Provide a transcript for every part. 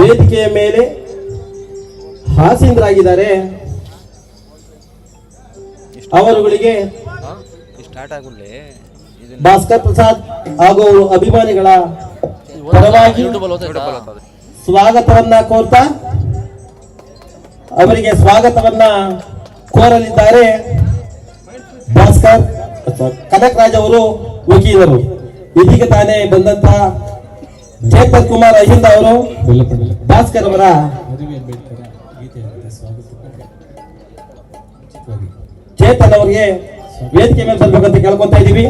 ವೇದಿಕೆಯ ಮೇಲೆ ಹಾಸೀನರಾಗಿದ್ದಾರೆ ಅವರುಗಳಿಗೆ ಭಾಸ್ಕರ್ ಪ್ರಸಾದ್ ಹಾಗೂ ಅಭಿಮಾನಿಗಳ ಪರವಾಗಿ ಸ್ವಾಗತವನ್ನ ಕೋರ್ತಾ ಅವರಿಗೆ ಸ್ವಾಗತವನ್ನ ಕೋರಲಿದ್ದಾರೆ ಭಾಸ್ಕರ್ ಕನಕರಾಜ್ ಅವರು ವಕೀಲರು. ಇದೀಗ ತಾನೇ ಬಂದಂತಹ ಚೇತನ್ ಕುಮಾರ್ ಅಹಿಂದ ಅವರು ಭಾಸ್ಕರ್ ಅವರ ಚೇತನ್ ಅವರಿಗೆ ವೇದಿಕೆ ಮೇಲೆ ಬರ್ಬೇಕಂತ ಕೇಳ್ಕೊಂತ ಇದ್ದೀವಿ.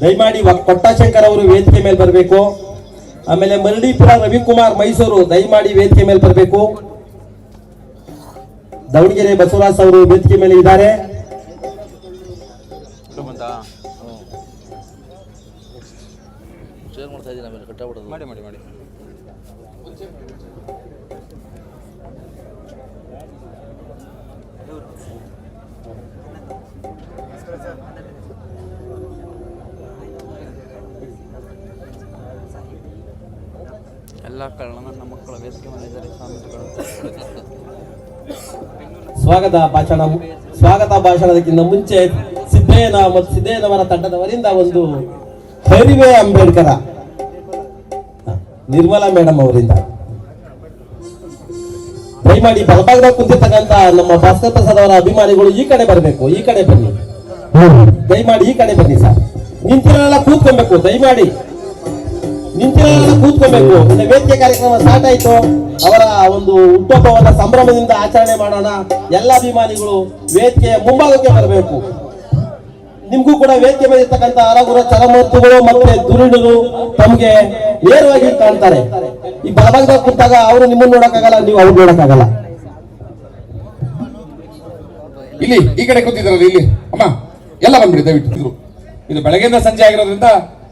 ದಯಮಾಡಿ ಕೊಟ್ಟಾಶಂಕರ್ ಅವರು ವೇದಿಕೆ ಮೇಲೆ ಬರಬೇಕು. ಆಮೇಲೆ ಮರಡಿಪುರ ರವಿಕುಮಾರ್ ಮೈಸೂರು ದಯಮಾಡಿ ವೇದಿಕೆ ಮೇಲೆ ಬರಬೇಕು. ದಾವಣಗೆರೆ ಬಸವರಾಜ್ ಅವರು ವೇದಿಕೆ ಮೇಲೆ ಇದ್ದಾರೆ. ಮಾಡಿ ಮಾಡಿ ಮಾಡಿ. ಎಲ್ಲ ಕಾರಣ ನಮ್ಮ ಮಕ್ಕಳ ವೇದಿಕೆ ಮೇಲೆ ಇದ್ದಾರೆ ಸ್ವಾಮೀಜಿಗಳು ಸ್ವಾಗತ ಭಾಷಣ ಸ್ವಾಗತ ಭಾಷಣದಕ್ಕಿಂತ ಮುಂಚೆ ಸಿದ್ದಯ್ಯನ ಮತ್ತು ಸಿದ್ದಯ್ಯನವರ ತಂಡದವರಿಂದ ಒಂದು ಹರಿವೆ ಅಂಬೇಡ್ಕರ ನಿರ್ಮಲಾ ಮೇಡಮ್ ಅವರಿಂದ. ದಯಮಾಡಿ ಬಲಭಾಗದಾಗ ಕುಂತಿರ್ತಕ್ಕಂತ ನಮ್ಮ ಭಾಸ್ಕರ್ ಪ್ರಸಾದ್ ಅವರ ಅಭಿಮಾನಿಗಳು ಈ ಕಡೆ ಬರಬೇಕು ಈ ಕಡೆ ಬನ್ನಿ. ದಯಮಾಡಿ ಈ ಕಡೆ ಬನ್ನಿ ಸರ್. ನಿಂತಿರಲ್ಲ ಕೂತ್ಕೊಬೇಕು ದಯಮಾಡಿ. ನಿಂತಿರೋಲ್ಲ ಕೂತ್ಕೋಬೇಕು. ಇನ್ನು ವೇದಿಕೆ ಕಾರ್ಯಕ್ರಮ ಸ್ಟಾರ್ಟ್ ಆಯ್ತು. ಅವರ ಒಂದು ಹುಟ್ಟುಹಬ್ಬವನ್ನ ಸಂಭ್ರಮದಿಂದ ಆಚರಣೆ ಮಾಡೋಣ. ಎಲ್ಲ ಅಭಿಮಾನಿಗಳು ವೇದಿಕೆಯ ಮುಂಭಾಗಕ್ಕೆ ಬರಬೇಕು. ನಿಮ್ಗೂ ಕೂಡ ವೇದಿಕೆ ಮೇಲೆ ಇರ್ತಕ್ಕಂಥ ಅರಗುರ ಮತ್ತೆ ದುರುಡರು ತಮ್ಗೆ ನೇರವಾಗಿ ಕಾಣ್ತಾರೆ. ಈ ಬಲಭಾಗದಾಗ ಕೂತಾಗ ಅವರು ನಿಮ್ಮನ್ನ ನೋಡಕ್ಕಾಗಲ್ಲ, ನೀವು ಅವ್ರು ನೋಡಕ್ಕಾಗಲ್ಲ. ಇಲ್ಲಿ, ಈ ಕಡೆ ಕೂತಿದ್ರಲ್ಲ ಇಲ್ಲಿ. ಅಮ್ಮ, ಎಲ್ಲ ಬಂದ್ಬಿಡಿ, ದಯವಿಟ್ಟು ಇದು ಬೆಳಗ್ಗೆಯಿಂದ ಸಂಜೆ ಆಗಿರೋದ್ರಿಂದ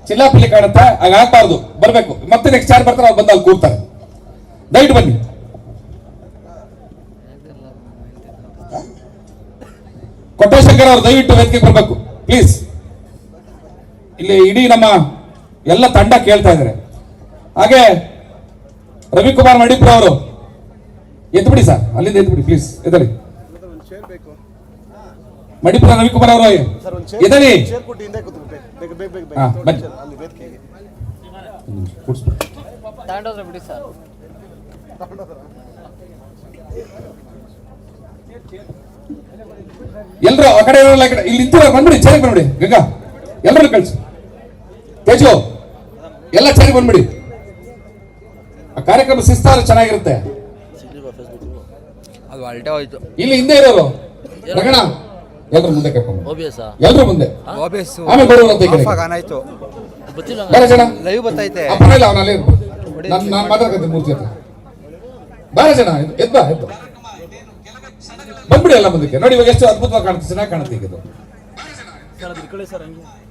ಚಿಲ್ಲಾಪಿಲ್ಲಿ ಕಾಣುತ್ತೆ ಹಾಗ ಆಗ್ಬಾರ್ದು. ಬರ್ಬೇಕು. ಮತ್ತೆ ನೆಕ್ಸ್ಟ್ ಯಾರು ಬರ್ತಾರೆ ಅವ್ರು ಬಂದು ಅಲ್ಲಿ ಕೂರ್ತಾರೆ. ದಯವಿಟ್ಟು ಬನ್ನಿ. ಕೊಟ್ಟೇಶಂಕರ್ ಅವರು ದಯವಿಟ್ಟು ವೇದಿಕೆ ಬರಬೇಕು. ಪ್ಲೀಸ್ ಇಲ್ಲಿ ಇಡೀ ನಮ್ಮ ಎಲ್ಲ ತಂಡ ಕೇಳ್ತಾ ಇದ್ದಾರೆ. ಹಾಗೆ ರವಿಕುಮಾರ್ ಮಡಿಪುರ ಅವರು ಎದ್ಬಿಡಿ ಸರ್. ಅಲ್ಲಿಂದ ಎದ್ಬಿಡಿ ಪ್ಲೀಸ್ ಎದರಿ. ಮಡಿಪುರ ರವಿಕುಮಾರ್ ಅವರು ಎದಳಿ ಹಾ, ಬನ್ನಿ. ಕೂಡ್ಸ್ಬಿಡಿ. ತಗೊಂಡೋದ್ರೆ ಬಿಡಿ ಸರ್. ಎಲ್ರು ಆ ಕಡೆ ಇರೋಲ್ಲ, ಕಡೆ ಇಲ್ಲಿ ನಿಂತಿರೋ ಬಂದ್ಬಿಡಿ ಚೇರಿಗೆ ಬಂದ್ಬಿಡಿ. ಗಂಗಾ ಎಲ್ಲರೂ ಕಳ್ಸಿ. ತೇಜು ಎಲ್ಲ ಚೇರಿಗೆ ಬಂದ್ಬಿಡಿ. ಆ ಕಾರ್ಯಕ್ರಮ ಶಿಸ್ತಾರ ಚೆನ್ನಾಗಿರುತ್ತೆ. ಅದು ಅಲ್ಟೆ ಹೋಯ್ತು. ಇಲ್ಲಿ ಹಿಂದೆ ಇರೋರು. ರಗಣ ಎಲ್ರು ಮುಂದೆ ಕರ್ಕೊಂಡು ಬಿ ಮುಂದೆ. ಆಮೇಲೆ ಬರುವಂತ ಈ ಕಡೆ ಗೊತ್ತಿಲ್ಲ ಜನ. ಲೈವ್ ಬತ್ತೈತೆ. ಆ ಪರವಾಗಿಲ್ಲ ಅವನ ಅಲ್ಲೇ ನಾನು ನಾನು ಮಾತಾಡ್ಕಂತೆ ಮೂರ್ತಿ ಹತ್ರ. ಬಾರ ಜನ ಎದ್- ಎದ್ ಬಾ ಎದ್ದು ಬಂದ್ಬಿಡಿ ಎಲ್ಲ ಮುಂದಕ್ಕೆ. ನೋಡಿ ಇವಾಗ ಎಷ್ಟು ಅದ್ಭುತವಾಗಿ ಕಾಣುತ್ತೆ ಚೆನ್ನಾಗಿ ಕಾಣುತ್ತೆ ಈಗ ಇದು.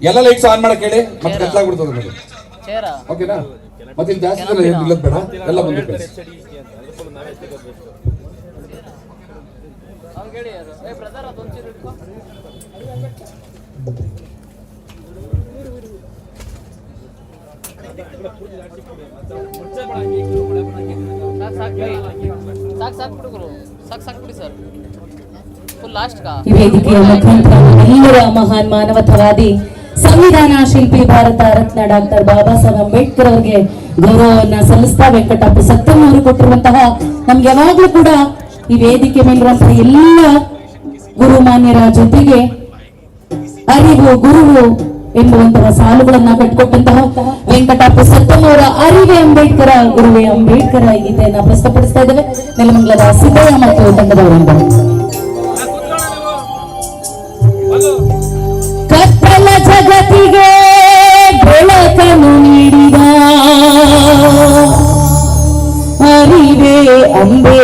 ಎಲ್ಲ ಲೈಟ್ಸ್ ಆನ್ ಮಾಡಕ್ಕೆ ಹೇಳಿ ಮತ್ತೆ ಕತ್ಲಾಗ್ಬಿಡ್ತದೆ ನೋಡಿ. ಚೇರ ಓಕೆನಾ ಮತ್ತೆ ಇಲ್ಲಿ ಜಾಸ್ತಿ ಜನ ಏನು ನಿಲ್ಲೋದು ಬೇಡ? ಎಲ್ಲ ಮುಂದಕ್ಕೆ ಕಳಿಸಿ. ಸಾಕು ಮಹಾನ್ ಮಾನವತಾವಾದಿ ಸಂವಿಧಾನ ಶಿಲ್ಪಿ ಭಾರತ ರತ್ನ ಡಾಕ್ಟರ್ ಬಾಬಾ ಸಾಹೇಬ್ ಅಂಬೇಡ್ಕರ್ ಅವರಿಗೆ ಗೌರವವನ್ನ ಸಲ್ಲಿಸ್ತಾ ವೆಂಕಟಪ್ಪ ಸತ್ತಮ್ಮ ಅವರು ಕೊಟ್ಟಿರುವಂತಹ ನಮ್ಗೆ ಯಾವಾಗ್ಲೂ ಕೂಡ ಈ ವೇದಿಕೆ ಮೇಲಿರುವಂತಹ ಎಲ್ಲ ಗುರುಮಾನ್ಯರ ಜೊತೆಗೆ ಅರಿವು, ಗುರುವು ಎನ್ನುವಂತಹ ಸಾಲುಗಳನ್ನ ಕಟ್ಕೊಟ್ಟಂತಹ ವೆಂಕಟಪ್ಪ ಸತ್ತಮ್ಮವರ ಅರಿವೆ ಅಂಬೇಡ್ಕರ, ಗುರುವೆ ಅಂಬೇಡ್ಕರ ಗೀತೆಯನ್ನ ಪ್ರಸ್ತುತಪಡಿಸ್ತಾ ಇದ್ದೇವೆ. ನೆಲಮಂಗಲದ ಸಿದ್ದಯ್ಯ ಮತ್ತು ತಂಡದವರಿಂದ ಕತ್ತಲ ಜಗತ್ತಿಗೆ ಬೆಳಕನ್ನು ನೀಡಿದ ಅರಿವೆ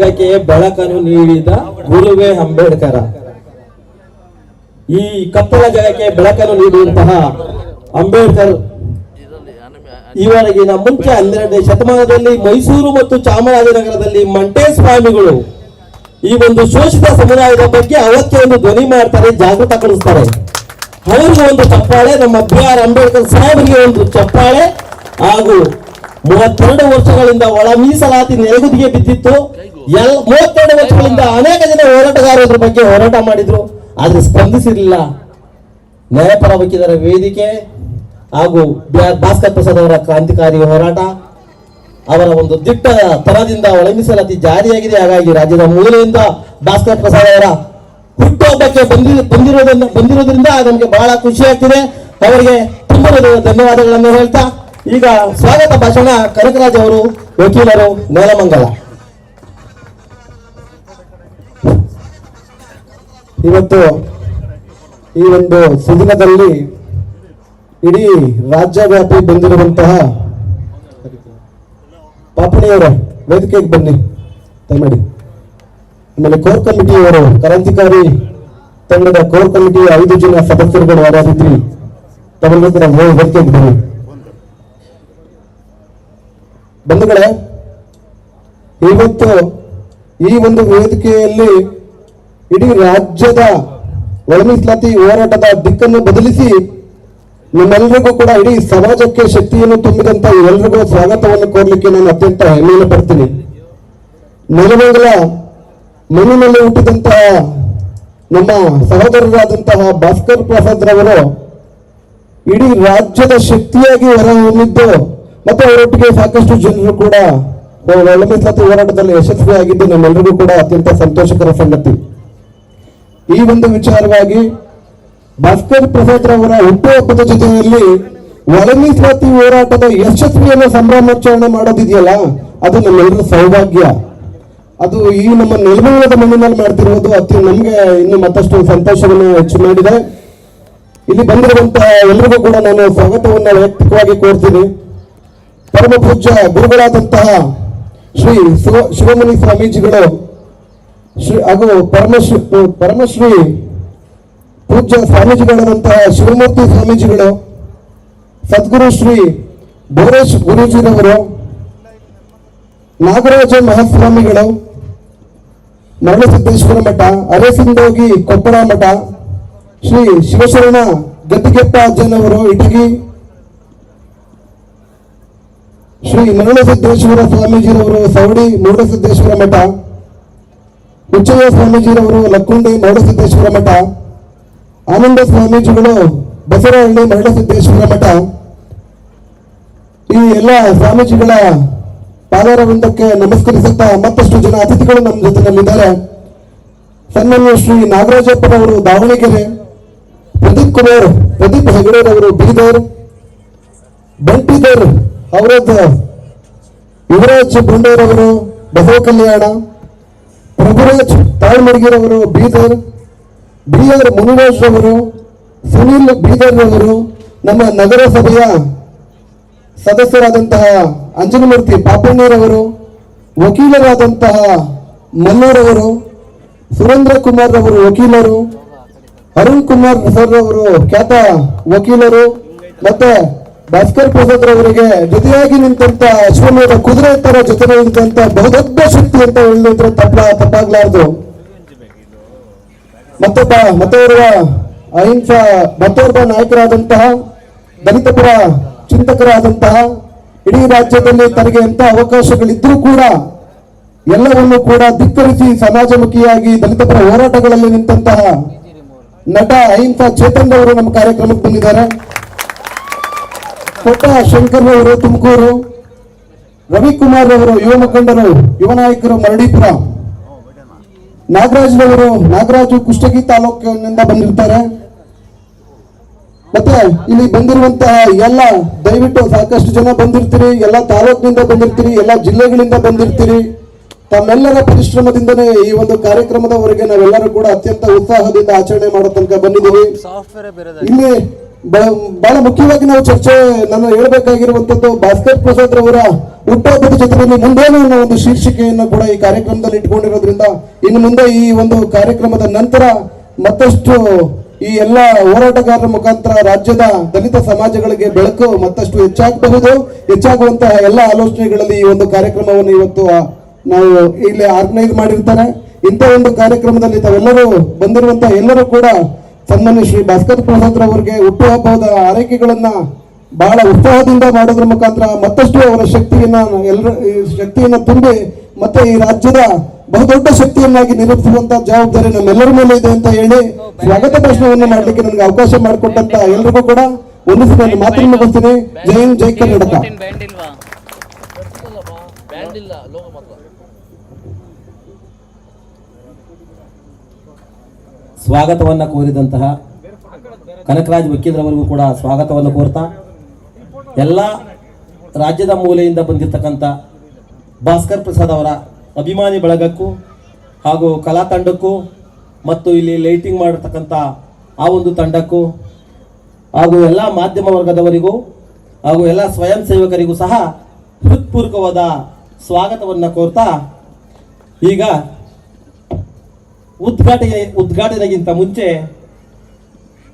ಜಗಕ್ಕೆ ಬೆಳಕನ್ನು ನೀಡಿದ ಗುರುವೆ ಅಂಬೇಡ್ಕರ. ಈ ಕತ್ತಲ ಜಗಕ್ಕೆ ಬೆಳಕನ್ನು ನೀಡುವಂತಹ ಅಂಬೇಡ್ಕರ್ ಇವರಿಗಿನ ಮುಂಚೆ ಹನ್ನೆರಡನೇ ಶತಮಾನದಲ್ಲಿ ಮೈಸೂರು ಮತ್ತು ಚಾಮರಾಜನಗರದಲ್ಲಿ ಮಂಟೇ ಸ್ವಾಮಿಗಳು ಈ ಒಂದು ಶೋಷಿತ ಸಮುದಾಯದ ಬಗ್ಗೆ ಅವತ್ತೆಯನ್ನು ಒಂದು ಧ್ವನಿ ಮಾಡ್ತಾರೆ ಜಾಗೃತಗೊಳಿಸ್ತಾರೆ ಅವರಿಗೆ ಒಂದು ಚಪ್ಪಾಳೆ, ನಮ್ಮ ಬಿ ಆರ್ ಅಂಬೇಡ್ಕರ್ ಸಾಹೇಬರಿಗೆ ಒಂದು ಚಪ್ಪಾಳೆ ಹಾಗೂ ಮೂವತ್ತೆರಡು ವರ್ಷಗಳಿಂದ ಒಳ ಮೀಸಲಾತಿ ನೆಲಗುದಿಗೆ ಬಿದ್ದಿತ್ತು. ಎಲ್ ಮೂವತ್ತೆರಡು ವರ್ಷಗಳಿಂದ ಅನೇಕ ಜನ ಹೋರಾಟಗಾರರ ಬಗ್ಗೆ ಹೋರಾಟ ಮಾಡಿದ್ರು, ಆದ್ರೆ ಸ್ಪಂದಿಸಿರಲಿಲ್ಲ. ನ್ಯಾಯಪರ ವಕೀಲರ ವೇದಿಕೆ ಹಾಗೂ ಭಾಸ್ಕರ್ ಪ್ರಸಾದ್ ಅವರ ಕ್ರಾಂತಿಕಾರಿ ಹೋರಾಟ, ಅವರ ಒಂದು ದಿಟ್ಟ ತರದಿಂದ ಒಳಗಿಸಲಾತಿ ಜಾರಿಯಾಗಿದೆ. ಹಾಗಾಗಿ ರಾಜ್ಯದ ಮೂಲೆಯಿಂದ ಭಾಸ್ಕರ್ ಪ್ರಸಾದ್ ಅವರ ಹುಟ್ಟುಹಬ್ಬಕ್ಕೆ ಬಂದಿ ಬಂದಿರೋದನ್ನ ಬಂದಿರೋದ್ರಿಂದ ನಮಗೆ ಬಹಳ ಖುಷಿ ಆಗ್ತಿದೆ. ಅವರಿಗೆ ತುಂಬ ಧನ್ಯವಾದಗಳನ್ನು ಹೇಳ್ತಾ, ಈಗ ಸ್ವಾಗತ ಭಾಷಣ ಕನಕರಾಜ್ ಅವರು, ವಕೀಲರು, ನೇಲಮಂಗಲ. ಇವತ್ತು ಈ ಒಂದು ಸುದಿನದಲ್ಲಿ ಇಡೀ ರಾಜ್ಯವ್ಯಾಪಿ ಬಂದಿರುವಂತಹ ಪಾಪಣಿಯವರ, ವೇದಿಕೆಗೆ ಬನ್ನಿ. ದಯಮಾಡಿ. ಆಮೇಲೆ ಕೋರ್ ಕಮಿಟಿಯವರು, ಕ್ರಾಂತಿಕಾರಿ ತಂಡದ ಕೋರ್ ಕಮಿಟಿಯ ಐದು ಜನ ಸದಸ್ಯರುಗಳು ಆರಾಧಿಸಿ ತಮ್ಮ ವೇದಿಕೆಗೆ ಬನ್ನಿ. ಬಂಧುಗಳೇ, ಇವತ್ತು ಈ ಒಂದು ವೇದಿಕೆಯಲ್ಲಿ ಇಡೀ ರಾಜ್ಯದ ಒಳ ಮೀಸಲಾತಿ ಹೋರಾಟದ ದಿಕ್ಕನ್ನು ಬದಲಿಸಿ ನಿಮ್ಮೆಲ್ಲರಿಗೂ ಕೂಡ ಇಡೀ ಸಮಾಜಕ್ಕೆ ಶಕ್ತಿಯನ್ನು ತುಂಬಿದಂತ ಎಲ್ಲರಿಗೂ ಸ್ವಾಗತವನ್ನು ಕೋರ್ಲಿಕ್ಕೆ ನಾನು ಅತ್ಯಂತ ಹೆಮ್ಮೆಯನ್ನು ಪಡ್ತೀನಿ ನೆಲಮಂಗಲ ಮಣ್ಣಿನಲ್ಲಿ ಹುಟ್ಟಿದಂತಹ ನಮ್ಮ ಸಹೋದರರಾದಂತಹ ಭಾಸ್ಕರ್ ಪ್ರಸಾದ್ ರವರು ಇಡೀ ರಾಜ್ಯದ ಶಕ್ತಿಯಾಗಿ ಹೊರಹೊಮ್ಮಿದ್ದು ಮತ್ತೆ ಅವರೊಟ್ಟಿಗೆ ಸಾಕಷ್ಟು ಜನರು ಕೂಡ ಒಳ ಮೀಸಲಾತಿ ಹೋರಾಟದಲ್ಲಿ ಯಶಸ್ವಿಯಾಗಿದ್ದು ನಮ್ಮೆಲ್ಲರಿಗೂ ಕೂಡ ಅತ್ಯಂತ ಸಂತೋಷಕರ ಸಂಗತಿ. ಈ ಒಂದು ವಿಚಾರವಾಗಿ ಭಾಸ್ಕರ್ ಪ್ರಸಾದ್ ರವರ ಹುಟ್ಟುಹಬ್ಬದ ಜೊತೆಯಲ್ಲಿ ಒಳ ಮೀಸಲಾತಿ ಹೋರಾಟದ ಯಶಸ್ವಿಯನ್ನು ಸಂಭ್ರಮಾಚರಣೆ ಮಾಡೋದಿದೆಯಲ್ಲ, ಅದು ನಮ್ಮೆಲ್ಲರ ಸೌಭಾಗ್ಯ. ಅದು ಈ ನಮ್ಮ ನೆಲಮಂಗಲದ ಮಣ್ಣಿನಲ್ಲಿ ಮಾಡ್ತಿರುವುದು, ಅತಿ ನಮಗೆ ಇನ್ನು ಮತ್ತಷ್ಟು ಸಂತೋಷವನ್ನು ಹೆಚ್ಚು ಮಾಡಿದೆ. ಇಲ್ಲಿ ಬಂದಿರುವಂತಹ ಎಲ್ಲರಿಗೂ ಕೂಡ ನಾನು ಸ್ವಾಗತವನ್ನು ವೈಯಕ್ತಿಕವಾಗಿ ಕೋರ್ತೀನಿ. ಪರಮ ಪೂಜ್ಯ ಗುರುಗಳಾದಂತಹ ಶ್ರೀ ಶಿವಮಣಿ ಸ್ವಾಮೀಜಿಗಳು ಶ್ರೀ ಹಾಗೂ ಪರಮಶ್ರೀ ಪರಮಶ್ರೀ ಪೂಜ್ಯ ಸ್ವಾಮೀಜಿಗಳಾದಂತಹ ಶಿವಮೂರ್ತಿ ಸ್ವಾಮೀಜಿಗಳು, ಸದ್ಗುರು ಶ್ರೀ ಬೋರೇಶ್ ಗುರೂಜಿರವರು, ನಾಗರಾಜ ಮಹಾಸ್ವಾಮಿಗಳು, ಮರಳಸಿದ್ದೇಶ್ವರ ಮಠ, ಅರೆಸಿಂದೋಗಿ ಕೊಪ್ಪಳ ಮಠ, ಶ್ರೀ ಶಿವಶರಣ ಗದ್ದಿಗೆಪ್ಪ ಅಜ್ಜನವರು ಇಟಗಿ, ಶ್ರೀ ಮರಳಸಿದ್ದೇಶ್ವರ ಸ್ವಾಮೀಜಿರವರು ಸವಡಿ ಮೂಡಸಿದ್ದೇಶ್ವರ ಮಠ ಹುಚ್ಚಯ್ಯ ಸ್ವಾಮೀಜಿರವರು ಲಕ್ಕುಂಡಿ ಮರಳಸಿದ್ದೇಶ್ವರ ಮಠ ಆನಂದ ಸ್ವಾಮೀಜಿಗಳು ಬಸರಹಳ್ಳಿ ಮರಳಸಿದ್ದೇಶ್ವರ ಮಠ. ಈ ಎಲ್ಲ ಸ್ವಾಮೀಜಿಗಳ ಪಾದಾರವೃಂದಕ್ಕೆ ನಮಸ್ಕರಿಸುತ್ತಾ ಮತ್ತಷ್ಟು ಜನ ಅತಿಥಿಗಳು ನಮ್ಮ ಜೊತೆನಲ್ಲಿದ್ದಾರೆ ಸನ್ಮಾನ್ಯ ಶ್ರೀ ನಾಗರಾಜಪ್ಪನವರು ದಾವಣಗೆರೆ, ಪ್ರದೀಪ್ ಕುಮಾರ್, ಪ್ರದೀಪ್ ಹೆಗಡೆರವರು ಬೀದರ್ ಬಂಟಿದರ್ ಅವರದ್ದು ಯುವರಾಜ್ ಬಂಡೂರವರು ಬಸವ ಕಲ್ಯಾಣ ಪ್ರಭುರಾಜ್ ತಾಳ್ಮಡ್ಗಿರವರು ಬೀದರ್ ಬಿ ಆರ್ ಮುನಿರಾಜ್ ರವರು ಸುನೀಲ್ ಬೀದರ್ ಅವರು ನಮ್ಮ ನಗರಸಭೆಯ ಸದಸ್ಯರಾದಂತಹ ಅಂಜನಮೂರ್ತಿ ಪಾಪಣ್ಣರವರು, ವಕೀಲರಾದಂತಹ ಮಲ್ಲೂರವರು, ಸುರೇಂದ್ರ ಕುಮಾರ್ ಅವರು ವಕೀಲರು, ಅರುಣ್ ಕುಮಾರ್ ಸರ್ ಅವರು ಖ್ಯಾತ ವಕೀಲರು, ಮತ್ತೆ ಭಾಸ್ಕರ್ ಪ್ರಸಾದ್ ಅವರಿಗೆ ಜೊತೆಯಾಗಿ ನಿಂತಂತ ಅಶ್ವಮೇಧ ಕುದುರೆ ತರ ಜೊತೆ ನಿಂತಂತ ಬಹುದೊಡ್ಡ ಶಕ್ತಿ ಅಂತ ಹೇಳಿದ್ರೆ ತಪ್ಪ, ತಪ್ಪಾಗ್ಲಾರ್ದು. ಮತ್ತೊಬ್ಬ ಮತ್ತೋರ್ವ ಅಹಿಂಸಾ ಮತ್ತೋರ್ವ ನಾಯಕರಾದಂತಹ, ದಲಿತಪರ ಚಿಂತಕರಾದಂತಹ, ಇಡೀ ರಾಜ್ಯದಲ್ಲಿ ತನಗೆ ಎಂತ ಅವಕಾಶಗಳಿದ್ರೂ ಕೂಡ ಎಲ್ಲವನ್ನೂ ಕೂಡ ಧಿಕ್ಕರಿಸಿ ಸಮಾಜಮುಖಿಯಾಗಿ ದಲಿತಪರ ಹೋರಾಟಗಳಲ್ಲಿ ನಿಂತಹ ನಟ ಅಹಿಂಸಾ ಚೇತನ್ ಅವರು ನಮ್ಮ ಕಾರ್ಯಕ್ರಮಕ್ಕೆ ಬಂದಿದ್ದಾರೆ. ಕೊಟ್ಟ ಶಂಕರ್ ಅವರು ತುಮಕೂರು ರವಿಕುಮಾರ್ ಅವರು ಯುವ ಮುಖಂಡರು ಯುವ ನಾಯಕರು ಮರಡಿಪುರ ನಾಗರಾಜ್ ಅವರು ನಾಗರಾಜು ಕುಷ್ಟಗಿ ತಾಲೂಕಿನಿಂದ ಬಂದಿರ್ತಾರೆ. ಮತ್ತೆ ಇಲ್ಲಿ ಬಂದಿರುವಂತಹ ಎಲ್ಲ ದಯವಿಟ್ಟು ಸಾಕಷ್ಟು ಜನ ಬಂದಿರ್ತೀರಿ ಎಲ್ಲ ತಾಲೂಕಿನಿಂದ ಬಂದಿರ್ತೀರಿ ಎಲ್ಲ ಜಿಲ್ಲೆಗಳಿಂದ ಬಂದಿರ್ತೀರಿ. ತಮ್ಮೆಲ್ಲರ ಪರಿಶ್ರಮದಿಂದನೇ ಈ ಒಂದು ಕಾರ್ಯಕ್ರಮದವರೆಗೆ ನಾವೆಲ್ಲರೂ ಕೂಡ ಅತ್ಯಂತ ಉತ್ಸಾಹದಿಂದ ಆಚರಣೆ ಮಾಡೋ ತನಕ ಬಂದಿದ್ದೀವಿ. ಇಲ್ಲಿ ಬಹಳ ಮುಖ್ಯವಾಗಿ ನಾವು ಚರ್ಚೆ, ನಾನು ಹೇಳಬೇಕಾಗಿರುವಂತದ್ದು ಭಾಸ್ಕರ್ ಪ್ರಸಾದ್ ರವರ ಹುಟ್ಟುಹಬ್ಬದ ಜೊತೆಯಲ್ಲಿ ಮುಂದೇನು ಒಂದು ಶೀರ್ಷಿಕೆಯನ್ನು ಕೂಡ ಈ ಕಾರ್ಯಕ್ರಮದಲ್ಲಿ ಇಟ್ಕೊಂಡಿರೋದ್ರಿಂದ ಇನ್ನು ಮುಂದೆ ಈ ಒಂದು ಕಾರ್ಯಕ್ರಮದ ನಂತರ ಮತ್ತಷ್ಟು ಈ ಎಲ್ಲ ಹೋರಾಟಗಾರರ ಮುಖಾಂತರ ರಾಜ್ಯದ ದಲಿತ ಸಮಾಜಗಳಿಗೆ ಬೆಳಕು ಮತ್ತಷ್ಟು ಹೆಚ್ಚಾಗಬಹುದು. ಹೆಚ್ಚಾಗುವಂತಹ ಎಲ್ಲ ಆಲೋಚನೆಗಳಲ್ಲಿ ಈ ಒಂದು ಕಾರ್ಯಕ್ರಮವನ್ನು ಇವತ್ತು ನಾವು ಇಲ್ಲಿ ಆರ್ಗನೈಸ್ ಮಾಡಿರ್ತಾರೆ. ಇಂಥ ಒಂದು ಕಾರ್ಯಕ್ರಮದಲ್ಲಿ ತಾವೆಲ್ಲರೂ ಬಂದಿರುವಂತಹ ಎಲ್ಲರೂ ಕೂಡ ಸನ್ಮಾನ್ಯ ಶ್ರೀ ಭಾಸ್ಕರ್ ಪ್ರಸಾದ್ ರವರಿಗೆ ಹುಟ್ಟುಹಬ್ಬದ ಆರೈಕೆಗಳನ್ನ ಬಹಳ ಉತ್ಸಾಹದಿಂದ ಮಾಡೋದ್ರ ಮುಖಾಂತರ ಮತ್ತಷ್ಟು ಅವರ ಶಕ್ತಿಯನ್ನ ಎಲ್ಲರ ಶಕ್ತಿಯನ್ನ ತುಂಬಿ ಮತ್ತೆ ಈ ರಾಜ್ಯದ ಬಹುದೊಡ್ಡ ಶಕ್ತಿಯನ್ನಾಗಿ ನಿರೂಪಿಸುವಂತ ಜವಾಬ್ದಾರಿ ನಮ್ಮೆಲ್ಲರ ಮೇಲೆ ಇದೆ ಅಂತ ಹೇಳಿ ಸ್ವಾಗತ ಭಾಷಣವನ್ನು ಮಾಡಲಿಕ್ಕೆ ನನಗೆ ಅವಕಾಶ ಮಾಡಿಕೊಟ್ಟಂತ ಎಲ್ರಿಗೂ ಕೂಡ ಒಂದು ಸಲ ಮಾತನ್ನು ಮುಗಿಸ್ತೀನಿ. ಜೈ ಹಿಂದ್, ಜೈ ಕರ್ನಾಟಕ. ಸ್ವಾಗತವನ್ನ ಕೋರಿದಂತಹ ಕನಕರಾಜ್ ವಕೀಲರವರಿಗೂ ಕೂಡ ಸ್ವಾಗತವನ್ನು ಕೋರ್ತಾ, ಎಲ್ಲ ರಾಜ್ಯದ ಮೂಲೆಯಿಂದ ಬಂದಿರತಕ್ಕಂಥ ಭಾಸ್ಕರ್ ಪ್ರಸಾದ್ ಅವರ ಅಭಿಮಾನಿ ಬಳಗಕ್ಕೂ ಹಾಗೂ ಕಲಾ ತಂಡಕ್ಕೂ ಮತ್ತು ಇಲ್ಲಿ ಲೈಟಿಂಗ್ ಮಾಡಿರ್ತಕ್ಕಂಥ ಆ ಒಂದು ತಂಡಕ್ಕೂ ಹಾಗೂ ಎಲ್ಲ ಮಾಧ್ಯಮ ವರ್ಗದವರಿಗೂ ಹಾಗೂ ಎಲ್ಲ ಸ್ವಯಂ ಸೇವಕರಿಗೂ ಸಹ ಹೃತ್ಪೂರ್ವಕವಾದ ಸ್ವಾಗತವನ್ನು ಕೋರ್ತಾ, ಈಗ ಉದ್ಘಾಟನೆ, ಉದ್ಘಾಟನೆಗಿಂತ ಮುಂಚೆ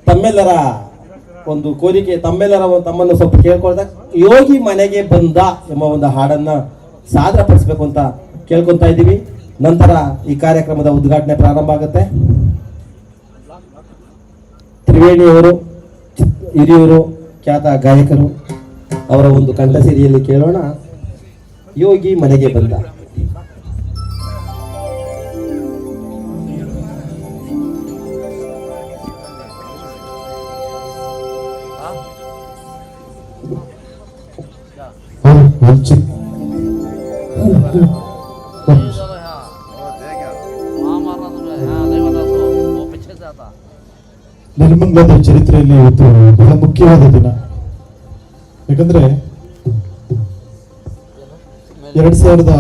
ತಮ್ಮೆಲ್ಲರ ಒಂದು ಕೋರಿಕೆ, ತಮ್ಮೆಲ್ಲರ ತಮ್ಮನ್ನು ಸ್ವಲ್ಪ ಕೇಳ್ಕೊಳ್ತಾ ಯೋಗಿ ಮನೆಗೆ ಬಂದ ಎಂಬ ಒಂದು ಹಾಡನ್ನ ಸಾದರಪಡಿಸ್ಬೇಕು ಅಂತ ಕೇಳ್ಕೊತಾ ಇದ್ದೀವಿ. ನಂತರ ಈ ಕಾರ್ಯಕ್ರಮದ ಉದ್ಘಾಟನೆ ಪ್ರಾರಂಭ ಆಗುತ್ತೆ. ತ್ರಿವೇಣಿಯವರು ಹಿರಿಯವರು ಖ್ಯಾತ ಗಾಯಕರು ಅವರ ಒಂದು ಕಂಠಸಿರಿಯಲ್ಲಿ ಕೇಳೋಣ. ಯೋಗಿ ಮನೆಗೆ ಬಂದ. ನಿರ್ಮಂಗದ ಚರಿತ್ರೆಯಲ್ಲಿ ಇವತ್ತು ಬಹಳ ಮುಖ್ಯವಾದ ದಿನ. ಯಾಕಂದ್ರೆ ಎರಡ್ ಸಾವಿರದ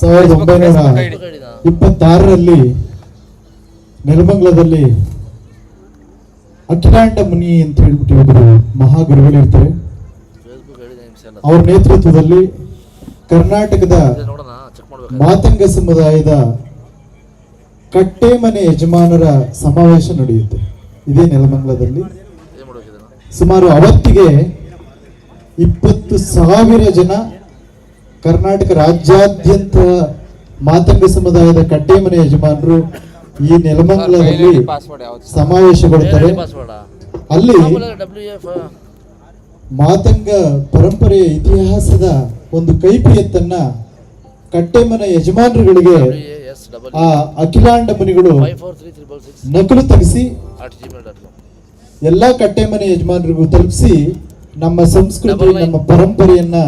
ಸಾವಿರದ ಒಂಬೈನೂರ ಇಪ್ಪತ್ತಾರರಲ್ಲಿ ನೆಲಮಂಗಲದಲ್ಲಿ ಅಖಿಲಾಂಡ ಮುನಿ ಅಂತ ಹೇಳ್ಬಿಟ್ಟು ಇವರು ಮಹಾಗುರುಗಳಿರ್ತಾರೆ. ಅವ್ರ ನೇತೃತ್ವದಲ್ಲಿ ಕರ್ನಾಟಕದ ಮಾತಂಗ ಸಮುದಾಯದ ಕಟ್ಟೆಮನೆ ಯಜಮಾನರ ಸಮಾವೇಶ ನಡೆಯುತ್ತೆ. ಇದೇ ನೆಲಮಂಗಲದಲ್ಲಿ. ಸುಮಾರು ಅವತ್ತಿಗೆ ಇಪ್ಪತ್ತು ಸಾವಿರ ಜನ ಕರ್ನಾಟಕ ರಾಜ್ಯಾದ್ಯಂತ ಮಾತಂಗ ಸಮುದಾಯದ ಕಟ್ಟೆಮನೆ ಯಜಮಾನರು ಈ ನೆಲಮಂಗಲದಲ್ಲಿ ಸಮಾವೇಶಗೊಳ್ತಾರೆ. ಅಲ್ಲಿ ಮಾತಂಗ ಪರಂಪರೆಯ ಇತಿಹಾಸದ ಒಂದು ಕೈಪಿಯತ್ತನ್ನ ಕಟ್ಟೆಮನೆ ಯಜಮಾನರುಗಳಿಗೆ ಆ ಅಖಿಲಾಂಡ ಮನಿಗಳು ನಕಲು ತೆಗೆಸಿ ಎಲ್ಲಾ ಕಟ್ಟೆಮನೆ ಯಜಮಾನರಿಗೂ ತಲುಪಿಸಿ ನಮ್ಮ ಸಂಸ್ಕೃತಿ ನಮ್ಮ ಪರಂಪರೆಯನ್ನ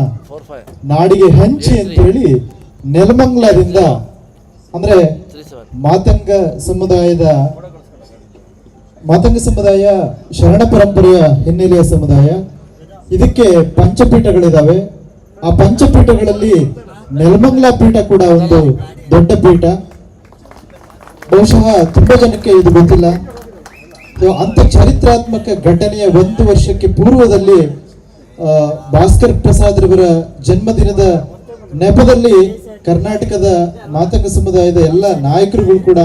ನಾಡಿಗೆ ಹಂಚಿ ಅಂತ ಹೇಳಿ ನೆಲಮಂಗ್ಲದಿಂದ ಅಂದ್ರೆ ಮಾತಂಗ ಸಮುದಾಯದ ಮಾತಂಗ ಸಮುದಾಯ ಶರಣ ಪರಂಪರೆಯ ಹಿನ್ನೆಲೆಯ ಸಮುದಾಯ ಇದಕ್ಕೆ ಪಂಚಪೀಠಗಳಿದಾವೆ. ಆ ಪಂಚಪೀಠಗಳಲ್ಲಿ ನೆಲಮಂಗಲ ಪೀಠ ಕೂಡ ಒಂದು ದೊಡ್ಡ ಪೀಠ. ಬಹುಶಃ ತುಂಬಾ ಜನಕ್ಕೆ ಇದು ಗೊತ್ತಿಲ್ಲ. ಅಂತ ಚರಿತ್ರಾತ್ಮಕ ಘಟನೆಯ ಒಂದು ವರ್ಷಕ್ಕೆ ಪೂರ್ವದಲ್ಲಿ ಭಾಸ್ಕರ್ ಪ್ರಸಾದ್ ರವರ ಜನ್ಮದಿನದ ನೆಪದಲ್ಲಿ ಕರ್ನಾಟಕದ ಮಾತಕ ಸಮುದಾಯದ ಎಲ್ಲ ನಾಯಕರುಗಳು ಕೂಡ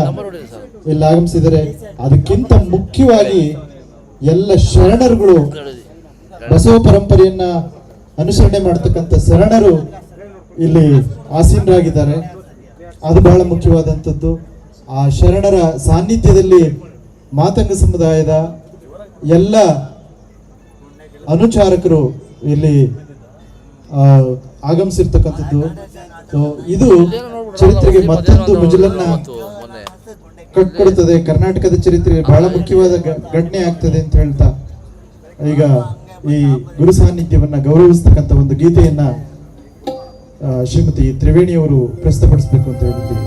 ಇಲ್ಲಿ ಆಗಮಿಸಿದರೆ ಅದಕ್ಕಿಂತ ಮುಖ್ಯವಾಗಿ ಎಲ್ಲ ಶರಣರುಗಳು ಬಸವ ಪರಂಪರೆಯನ್ನ ಅನುಸರಣೆ ಮಾಡತಕ್ಕಂಥ ಶರಣರು ಇಲ್ಲಿ ಆಸೀನರಾಗಿದ್ದಾರೆ. ಅದು ಬಹಳ ಮುಖ್ಯವಾದಂಥದ್ದು. ಆ ಶರಣರ ಸಾನ್ನಿಧ್ಯದಲ್ಲಿ ಮಾತಂಗ ಸಮುದಾಯದ ಎಲ್ಲ ಅನುಚಾರಕರು ಇಲ್ಲಿ ಆಗಮಿಸಿರ್ತಕ್ಕಂಥದ್ದು. ಇದು ಚರಿತ್ರೆಗೆ ಮತ್ತೊಂದು ಮುಜಲನ್ನ ಕಟ್ಕೊಡುತ್ತದೆ ಕರ್ನಾಟಕದ ಚರಿತ್ರೆಗೆ ಬಹಳ ಮುಖ್ಯವಾದ ಘಟನೆ ಆಗ್ತದೆ ಅಂತ ಹೇಳ್ತಾ ಈಗ ಈ ಗುರು ಸಾನ್ನಿಧ್ಯವನ್ನು ಗೌರವಿಸ್ತಕ್ಕಂಥ ಒಂದು ಗೀತೆಯನ್ನು ಶ್ರೀಮತಿ ತ್ರಿವೇಣಿಯವರು ಪ್ರಸ್ತುತಪಡಿಸಬೇಕು ಅಂತ ಹೇಳಿ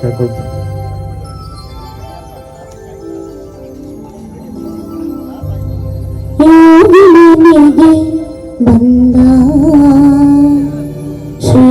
ಕೇಳ್ಕೊಳ್ತೀನಿ. ಬಂದ ಶ್ರೀ